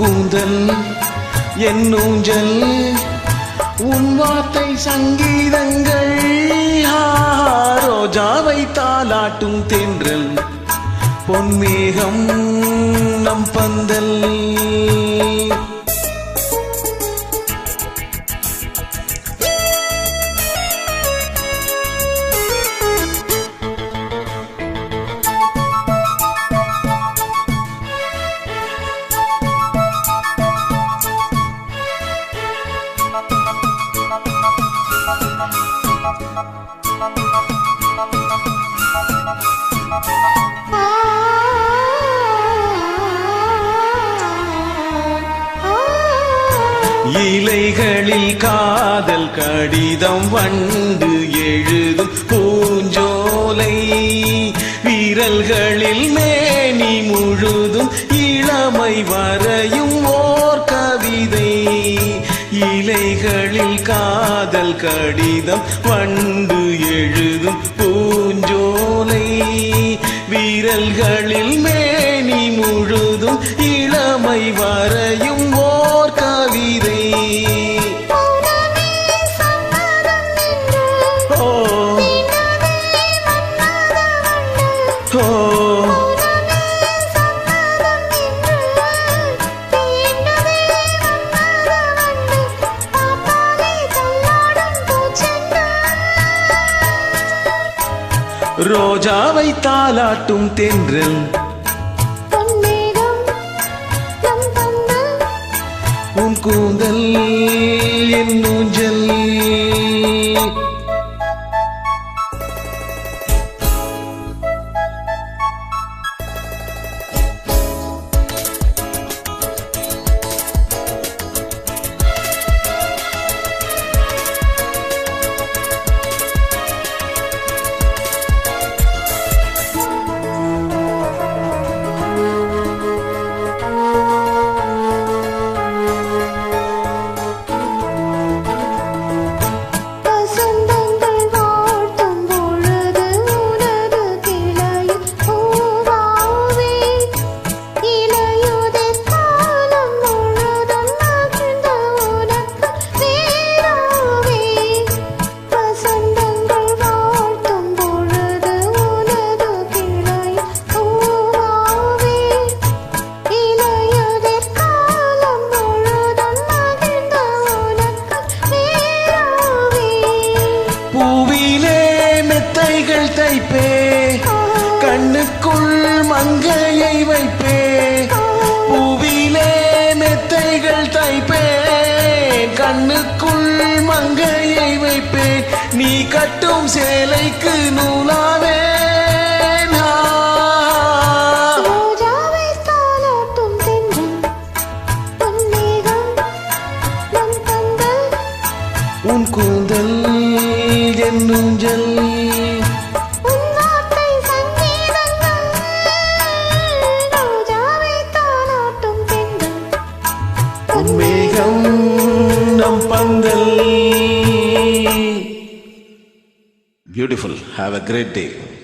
கூந்தல் என் ஊஞ்சல் உன் வார்த்தை சங்கீதங்கள். ரோஜாவை தாலாட்டும் தென்றல் பொன்மேகம் நம் பந்தல் இலைகளில் காதல் கடிதம் வண்டு எழுதும் பூஞ்சோலை. விரல்களில் மேனி முழுதும் இளமை வரையும் ஓர் கவிதை. இலைகளில் காதல் கடிதம் வண்டு எழுதும் பூஞ்சோலை வீரல்களில் மேனி ரோஜாவை தாலாட்டும் தென்றல். உன் கூந்தல் என் ஊஞ்சல். கண்ணுக்குள் மங்கையை வைப்பே. பூவிலே மெத்தைகள் தைப்பே. கண்ணுக்குள் மங்கையை வைப்பே. நீ கட்டும் சேலைக்கு நூலாவே உன் கூந்தல் என் ஊஞ்சல் Beautiful. Have a great day.